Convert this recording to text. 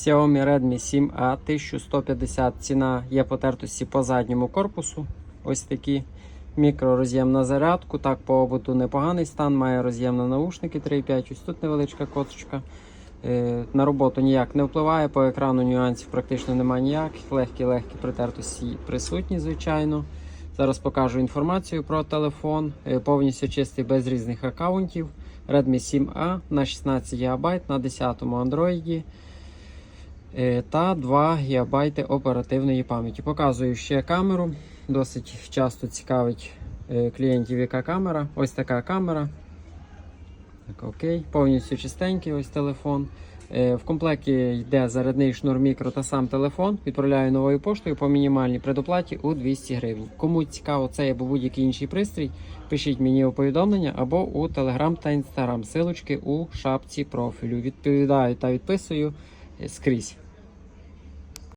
Xiaomi Redmi 7A 1150 ціна є потертості по задньому корпусу. Ось такі. Мікророз'єм на зарядку. Так, по обуту непоганий стан, має роз'єм на наушники 3.5. Ось тут невеличка косточка. Е, на роботу ніяк не впливає, по екрану нюансів практично немає ніяких. Легкі-легкі притертості присутні, звичайно. Зараз покажу інформацію про телефон. Е, повністю чистий без різних аккаунтів. Redmi 7A на 16 ГБ на 10-му Android е, та 2 ГБ оперативної пам'яті. Показую ще камеру. Досить часто цікавить е, клієнтів, яка камера. Ось така камера. Так, окей. Повністю чистенький ось телефон. Е, В комплекті йде зарядний шнур мікро та сам телефон. Відправляю новою поштою по мінімальній предоплаті у 200 гривень. Кому цікаво цей або будь-який інший пристрій, пишіть мені у повідомлення або у Telegram та Instagram. Силочки у шапці профілю. Відповідаю та відписую е, скрізь.